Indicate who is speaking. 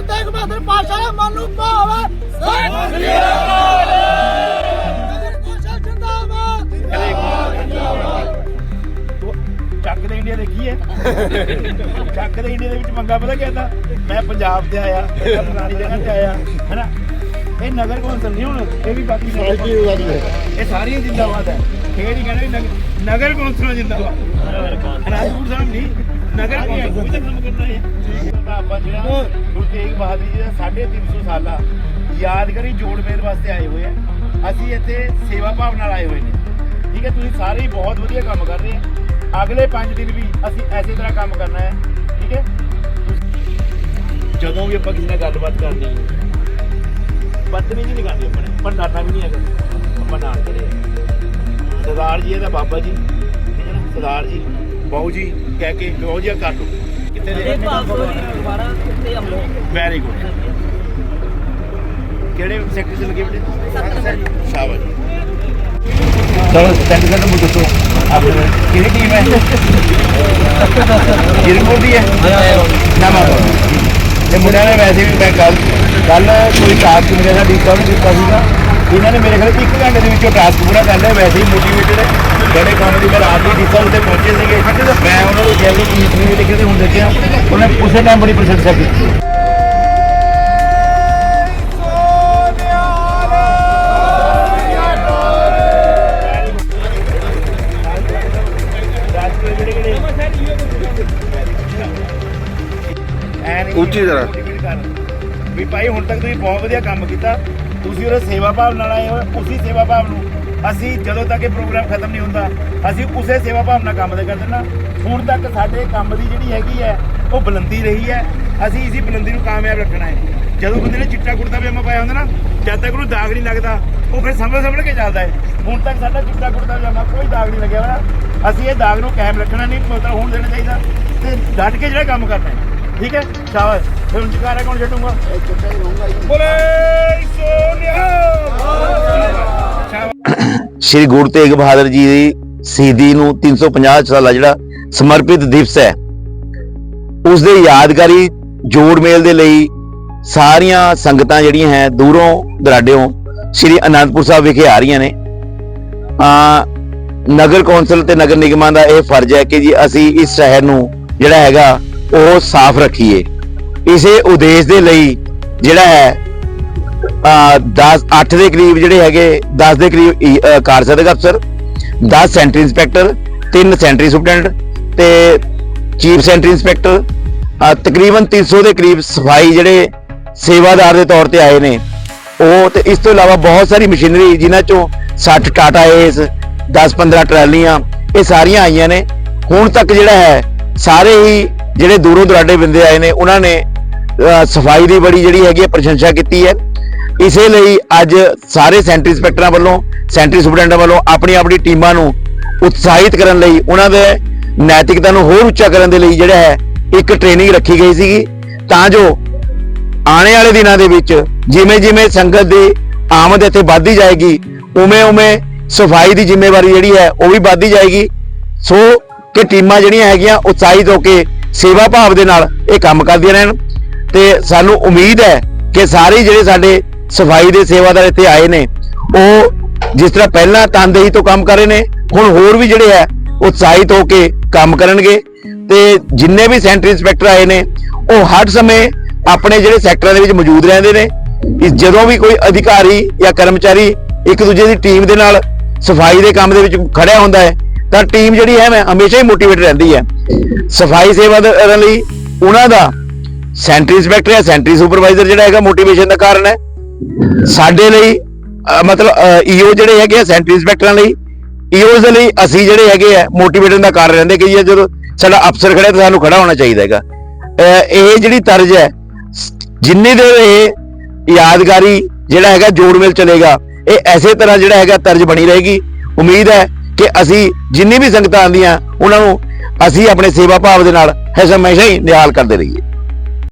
Speaker 1: ਗੁਰੂ ਤੇਗ ਬਹਾਦਰ ਪਾਸ਼ਾ ਦਾ ਮਨ ਨੂੰ ਭਾਵੇ। ਚੱਕ ਦੇ ਇੰਡੀਆ ਦੇ ਕੀ ਹੈ? ਚੱਕ ਦੇ ਇੰਡੀਆ ਦੇ ਵਿੱਚ ਮੰਗਾ ਪਤਾ ਕਹਿੰਦਾ ਮੈਂ ਪੰਜਾਬ ਤੇ ਆਇਆ ਮੈਂ ਫਲਾਣੀ ਇਹ ਨਗਰ ਕੌਂਸਲ ਨਹੀਂ ਹੁਣ ਇਹ ਵੀ ਬਾਕੀ ਇਹ ਸਾਰੀਆਂ ਜਿੰਦਾਬਾਦ ਹੈ। ਫੇਰ ਹੀ ਕਹਿੰਦੇ ਨਗਰ ਕੌਂਸਲ ਜਿੰਦਾਬਾਦ। ਰਾਜਪੂਰ ਸਾਹਿਬ ਨਹੀਂ ਨਗਰ ਕੌਂਸਲ। ਕੋਈ ਤਾਂ ਕੰਮ ਕਰਨਾ ਹੈ ਤਾਂ ਆਪਾਂ ਜਿਹੜਾ ਗੁਰੂ ਤੇਗ ਬਹਾਦਰ ਜੀ ਦਾ 350 ਸਾਲਾ ਯਾਦਗਾਰੀ ਜੋੜ ਮੇਲ ਵਾਸਤੇ ਆਏ ਹੋਏ ਆ। ਅਸੀਂ ਇੱਥੇ ਸੇਵਾ ਭਾਵ ਨਾਲ ਆਏ ਹੋਏ ਨੇ। ਠੀਕ ਹੈ ਤੁਸੀਂ ਸਾਰੇ ਹੀ ਬਹੁਤ ਵਧੀਆ ਕੰਮ ਕਰ ਰਹੇ ਆ। ਅਗਲੇ 5 ਦਿਨ ਵੀ ਅਸੀਂ ਐਸੇ ਤਰ੍ਹਾਂ ਕੰਮ ਕਰਨਾ ਹੈ। ਠੀਕ ਹੈ? ਜਦੋਂ ਵੀ ਆਪਾਂ ਕਿਸੇ ਨਾਲ ਗੱਲਬਾਤ ਕਰਨੀ ਹੈ ਬਦਤਮੀਜ਼ੀ ਨਹੀਂ ਕਰਨੀ ਆਪਾਂ ਨੇ ਪਰ ਡਰਨਾ ਵੀ ਨਹੀਂ ਹੈਗਾ। ਆਪਾਂ ਨਾਲ ਸਰਦਾਰ ਜੀ ਇਹਦਾ ਬਾਬਾ ਜੀ। ਸਰਦਾਰ ਜੀ ਬਾਊ ਜੀ ਕਹਿ ਕੇ ਆਹ ਕਰ ਲਓ ਕਿੱਥੇ ਦੇ
Speaker 2: ਦੁਬਾਰਾ ਅਮਲੋ
Speaker 1: ਵੈਰੀ ਗੁੱਡ ਕਿਹੜੇ ਸੈਕਟਰ ਚ ਲੱਗੇ ਬੇਟੇ? ਸ਼ਾਬਾਸ਼। ਚਲੋ ਸੈਂਟਰ ਸੈਂਟਰ ਨੂੰ ਦੱਸੋ ਆਪਣੇ ਕਿਹੜੀ ਟੀਮ ਹੈ? ਗਿਰਮੋਰ ਦੀ ਹੈ? ਨਵਾਂ ਇਹ ਮੁੰਡਿਆਂ ਨੇ ਵੈਸੇ ਵੀ ਮੈਂ ਕੱਲ ਕੱਲ ਕੋਈ ਟਾਸਕ ਮਿਲਿਆ ਸਾਡੀ ਕੰਮ ਕੀਤਾ ਸੀਗਾ। ਇਹਨਾਂ ਨੇ ਮੇਰੇ ਖਿਆਲ 1 ਘੰਟੇ ਦੇ ਵਿੱਚੋਂ ਟਾਸਕ ਪੂਰਾ ਕਰ ਲਿਆ ਵੈਸੇ ਹੀ ਮੋਟੀਵੇਟਡ ਹੈ। ਜਿਹੜੇ ਕੰਮ ਦੀ ਮੈਂ ਰਾਤ ਦੀ ਉੱਤੇ ਪਹੁੰਚੇ ਸੀਗੇ। ਮੈਂ ਉਹਨਾਂ ਨੂੰ ਕਿਹਾ ਕਿ ਨਹੀਂ ਲਿਖੇ ਤੇ ਹੁਣ ਦੇਖਿਆ? ਉਹਨੇ ਉਸੇ ਟਾਈਮ ਬੜੀ ਪ੍ਰਸ਼ੰਸਾ ਕੀਤੀ।
Speaker 3: ਉੱਚੀ ਤਰ੍ਹਾਂ।
Speaker 1: ਵੀ ਭਾਈ ਹੁਣ ਤੱਕ ਤੁਸੀਂ ਬਹੁਤ ਵਧੀਆ ਕੰਮ ਕੀਤਾ। ਤੁਸੀਂ ਉਹਦੇ ਸੇਵਾ ਭਾਵ ਨਾਲ ਆਏ ਹੋ ਉਸੇ ਸੇਵਾ ਭਾਵ ਨੂੰ ਅਸੀਂ ਜਦੋਂ ਤੱਕ ਇਹ ਪ੍ਰੋਗਰਾਮ ਖਤਮ ਨਹੀਂ ਹੁੰਦਾ ਅਸੀਂ ਉਸੇ ਸੇਵਾ ਭਾਵ ਨਾਲ ਕੰਮ ਦੇ ਕਰ ਦੇਣਾ ਹੁਣ ਤੱਕ ਸਾਡੇ ਕੰਮ ਦੀ ਜਿਹੜੀ ਹੈਗੀ ਹੈ ਉਹ ਬੁਲੰਦੀ ਰਹੀ ਹੈ। ਅਸੀਂ ਇਸੇ ਬੁਲੰਦੀ ਨੂੰ ਕਾਮਯਾਬ ਰੱਖਣਾ ਹੈ। ਜਦੋਂ ਬੰਦੇ ਨੇ ਚਿੱਟਾ ਕੁੜਤਾ ਪਜਾਮਾ ਪਾਇਆ ਹੁੰਦਾ ਨਾ ਜਦ ਤੱਕ ਉਹਨੂੰ ਦਾਗ ਨਹੀਂ ਲੱਗਦਾ ਉਹ ਫਿਰ ਸੰਭਲ ਸੰਭਲ ਕੇ ਚੱਲਦਾ ਹੈ। ਹੁਣ ਤੱਕ ਸਾਡਾ ਚਿੱਟਾ ਕੁੜਤਾ ਪਜਾਮਾ ਕੋਈ ਦਾਗ ਨਹੀਂ ਲੱਗਿਆ ਹੋਇਆ। ਅਸੀਂ ਇਹ ਦਾਗ ਨੂੰ ਕਾਇਮ ਰੱਖਣਾ ਨਹੀਂ ਮਤਲਬ ਹੋਣ ਦੇਣਾ ਚਾਹੀਦਾ। ਤੇ ਡਟ ਕੇ ਜਿਹੜਾ ਕੰਮ ਕਰਨਾ ਹੈ। ਠੀਕ ਹੈ? ਸ਼ਾਬਾਸ਼। ਫਿਰ ਹੁਣ ਜਕਾਰਾ ਕੌਣ ਛੱਡੂਗਾ? ਬੋਲੇ!
Speaker 3: ਸ਼੍ਰੀ ਗੁਰੂ ਤੇਗ ਬਹਾਦਰ ਜੀ ਦੀ ਸ਼ਹੀਦੀ ਨੂੰ 350 ਸਾਲਾ ਜਿਹੜਾ ਸਮਰਪਿਤ ਦਿਵਸ ਹੈ ਉਸ ਦੇ ਯਾਦਗਾਰੀ ਜੋੜ ਮੇਲ ਦੇ ਲਈ ਸਾਰੀਆਂ ਸੰਗਤਾਂ ਜਿਹੜੀਆਂ ਹੈ, ਦੂਰੋਂ ਦਰਾਡਿਓਂ ਸ਼੍ਰੀ ਅਨੰਦਪੁਰ ਸਾਹਿਬ ਵਿਖੇ ਆ ਰਹੀਆਂ ਨੇ। ਆ ਨਗਰ ਕੌਂਸਲ ਤੇ ਨਗਰ ਨਿਗਮਾਂ ਦਾ ਇਹ ਫਰਜ਼ ਹੈ ਕਿ ਜੀ ਅਸੀਂ ਇਸ ਸ਼ਹਿਰ ਨੂੰ ਜਿਹੜਾ ਹੈਗਾ, ਉਹ ਸਾਫ਼ ਰੱਖੀਏ। ਇਸੇ ਉਦੇਸ਼ ਦੇ ਲਈ ਜਿਹੜਾ ਹੈ 10 8 ਦੇ ਕਰੀਬ ਜਿਹੜੇ ਹੈਗੇ 10 ਦੇ ਕਰੀਬ ਈ- ਅ, ਕਾਰਜਸਾਧਕ ਅਫਸਰ 10 ਸੈਂਟਰੀ ਇੰਸਪੈਕਟਰ 3 ਸੈਂਟਰੀ ਸੁਪਰਡੈਂਟ ਤੇ ਚੀਫ ਸੈਂਟਰੀ ਇੰਸਪੈਕਟਰ ਅ, ਤਕਰੀਬਨ 300 ਦੇ ਕਰੀਬ ਸਫ਼ਾਈ ਜਿਹੜੇ ਸੇਵਾਦਾਰ ਦੇ ਤੌਰ ਤੇ ਆਏ ਨੇ। ਉਹ ਤੇ ਇਸ ਤੋਂ ਇਲਾਵਾ ਬਹੁਤ ਸਾਰੀ ਮਸ਼ੀਨਰੀ ਜਿਨ੍ਹਾਂ ਚੋਂ 60 ਟਾਟਾ ਏਸ 10 15 ਟਰਾਲੀਆਂ ਇਹ ਸਾਰੀਆਂ ਆਈਆਂ ਨੇ। ਹੁਣ ਤੱਕ ਜਿਹੜਾ ਹੈ ਸਾਰੇ ਹੀ ਜਿਹੜੇ ਦੂਰੋਂ ਦੁਰਾਡੇ ਬੰਦੇ ਆਏ ਨੇ ਉਹਨਾਂ ਨੇ ਸਫ਼ਾਈ ਦੀ ਬੜੀ ਜਿਹੜੀ ਹੈਗੀ ਹੈ ਪ੍ਰਸ਼ੰਸਾ ਕੀਤੀ ਹੈ। ਇਸੇ ਲਈ ਅੱਜ ਸਾਰੇ ਸੈਂਟਰੀ ਇੰਸਪੈਕਟਰਾਂ ਵੱਲੋਂ, ਸੈਂਟਰੀ ਸੁਪਰਡੈਂਟਾਂ ਵੱਲੋਂ ਆਪਣੀ ਆਪਣੀ ਟੀਮਾਂ ਨੂੰ ਉਤਸ਼ਾਹਿਤ ਕਰਨ ਲਈ, ਉਹਨਾਂ ਦੇ ਨੈਤਿਕਤਾ ਨੂੰ ਹੋਰ ਉੱਚਾ ਕਰਨ ਦੇ ਲਈ ਜਿਹੜਾ ਹੈ, ਇੱਕ ਟ੍ਰੇਨਿੰਗ ਰੱਖੀ ਗਈ ਸੀਗੀ। ਤਾਂ ਜੋ ਆਉਣੇ ਵਾਲੇ ਦਿਨਾਂ ਦੇ ਵਿੱਚ ਜਿਵੇਂ ਜਿਵੇਂ ਸੰਗਤ ਦੀ ਆਮਦ ਇੱਥੇ ਵੱਧਦੀ ਜਾਏਗੀ, ਉਵੇਂ ਉਵੇਂ ਸਫ਼ਾਈ ਦੀ ਜ਼ਿੰਮੇਵਾਰੀ ਜਿਹੜੀ ਹੈ, ਉਹ ਵੀ ਵੱਧਦੀ ਜਾਏਗੀ। ਸੋ ਕਿ ਟੀਮਾਂ ਜਿਹੜੀਆਂ ਹੈਗੀਆਂ, ਉਤਸ਼ਾਹਿਤ ਹੋ ਕੇ ਸੇਵਾ ਭਾਵ ਦੇ ਨਾਲ ਇਹ ਕੰਮ ਕਰਦੀਆਂ ਰਹਿਣ। ਤੇ ਸਾਨੂੰ ਉਮੀਦ ਹੈ ਕਿ ਸਾਰੇ ਜਿਹੜੇ ਸਾਡੇ ਸਫ਼ਾਈ ਦੇ ਸੇਵਾਦਾਰ ਇੱਥੇ ਆਏ ਨੇ। ਉਹ ਜਿਸ ਤਰ੍ਹਾਂ ਪਹਿਲਾਂ ਤਨਦੇਹੀ ਤੋਂ ਕੰਮ ਕਰ ਰਹੇ ਨੇ, ਹੁਣ ਹੋਰ ਵੀ ਜਿਹੜੇ ਹੈ, ਉਤਸ਼ਾਹਿਤ ਹੋ ਕੇ ਕੰਮ ਕਰਨਗੇ। ਤੇ ਜਿੰਨੇ ਵੀ ਸੈਂਟਰ ਇੰਸਪੈਕਟਰ ਆਏ ਨੇ, ਉਹ ਹਰ ਸਮੇਂ ਆਪਣੇ ਜਿਹੜੇ ਸੈਕਟਰਾਂ ਦੇ ਵਿੱਚ ਮੌਜੂਦ ਰਹਿੰਦੇ ਨੇ। ਜਦੋਂ ਵੀ ਕੋਈ ਅਧਿਕਾਰੀ ਜਾਂ ਕਰਮਚਾਰੀ ਇੱਕ ਦੂਜੇ ਦੀ ਟੀਮ ਦੇ ਨਾਲ ਸਫ਼ਾਈ ਦੇ ਕੰਮ ਦੇ ਵਿੱਚ ਖੜਿਆ ਹੁੰਦਾ ਹੈ, ਤਾਂ ਟੀਮ ਜਿਹੜੀ ਹੈ, ਮੈਂ ਹਮੇਸ਼ਾ ਹੀ ਮੋਟੀਵੇਟ ਰਹਿੰਦੀ ਹੈ। ਸਫ਼ਾਈ ਸੇਵਾ ਦੇ ਲਈ ਉਹਨਾਂ ਦਾ ਸੈਂਟਰੀ ਇੰਸਪੈਕਟਰ ਜਾਂ ਸੈਂਟਰੀ ਸੁਪਰਵਾਈਜ਼ਰ ਜਿਹੜਾ ਹੈਗਾ, ਮੋਟੀਵੇਸ਼ਨ ਦਾ ਕਾਰਨ ਹੈ। ਸਾਡੇ ਲਈ ਮਤਲਬ ਈਓ ਜਿਹੜੇ ਹੈਗੇ ਆ ਸੈਂਟਰੀ ਇੰਸਪੈਕਟਰਾਂ ਲਈ ਈਓਜ਼ ਦੇ ਲਈ ਅਸੀਂ ਜਿਹੜੇ ਹੈਗੇ ਆ ਮੋਟੀਵੇਸ਼ਨ ਦਾ ਕਾਰਨ ਰਹਿੰਦੇ ਕਿ ਜਦੋਂ ਸਾਡਾ ਅਫਸਰ ਖੜਾ ਤਾਂ ਸਾਨੂੰ ਖੜਾ ਹੋਣਾ ਚਾਹੀਦਾ ਹੈਗਾ। ਇਹ ਜਿਹੜੀ ਤਰਜ ਹੈ ਜਿੰਨੀ ਦੇਰ ਇਹ ਯਾਦਗਾਰੀ ਜਿਹੜਾ ਹੈਗਾ ਜੋੜ ਮੇਲ ਚਲੇਗਾ, ਇਹ ਐਸੇ ਤਰ੍ਹਾਂ ਜਿਹੜਾ ਹੈਗਾ ਤਰਜ ਬਣੀ ਰਹੇਗੀ। ਉਮੀਦ ਹੈ ਕਿ ਅਸੀਂ ਜਿੰਨੀ ਵੀ ਸੰਗਤਾਂ ਆਉਂਦੀਆਂ, ਉਹਨਾਂ ਨੂੰ ਅਸੀਂ ਆਪਣੇ ਸੇਵਾ ਭਾਵ ਦੇ ਨਾਲ ਹਮੇਸ਼ਾ ਹੀ ਨਿਹਾਲ ਕਰਦੇ ਰਹੀਏ।